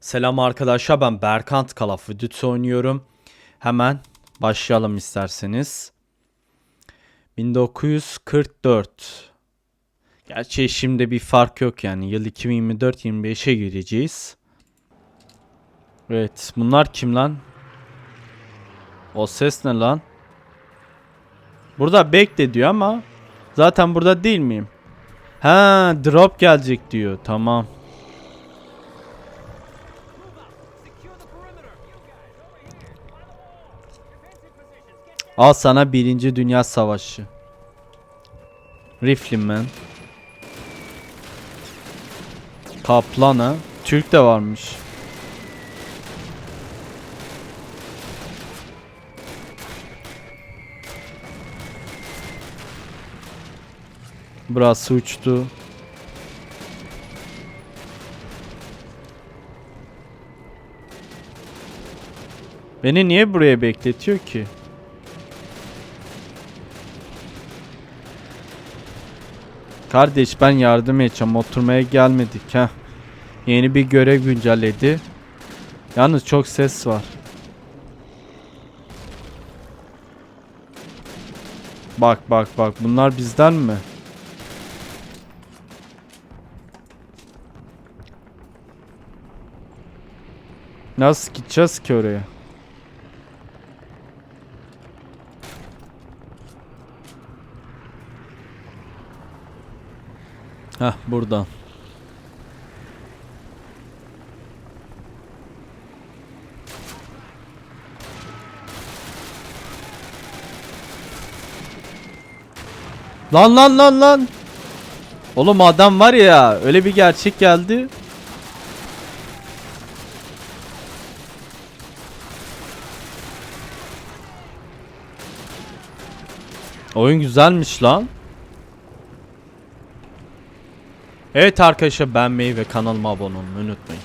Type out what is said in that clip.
Selam arkadaşlar ben Berkant of Duty oynuyorum. Hemen başlayalım isterseniz. 1944. Gerçi şimdi bir fark yok yani. Yıl 2024-25'e gireceğiz. Evet bunlar kim lan? O ses ne lan? Burada bekle diyor ama zaten burada değil miyim? Ha drop gelecek diyor. Tamam. Al sana Birinci Dünya Savaşı. Rifleman. Kaplan ha. Türk de varmış. Burası uçtu. Beni niye buraya bekletiyor ki? Kardeş ben yardım edeceğim. Oturmaya gelmedik ha. Yeni bir görev güncelledi. Yalnız çok ses var. Bak bak bak bunlar bizden mi? Nasıl gideceğiz ki oraya? Heh buradan. Lan lan lan lan. Oğlum adam var ya öyle bir gerçek geldi. Oyun güzelmiş lan. Evet arkadaşlar beğenmeyi ve kanalıma abone olmayı unutmayın.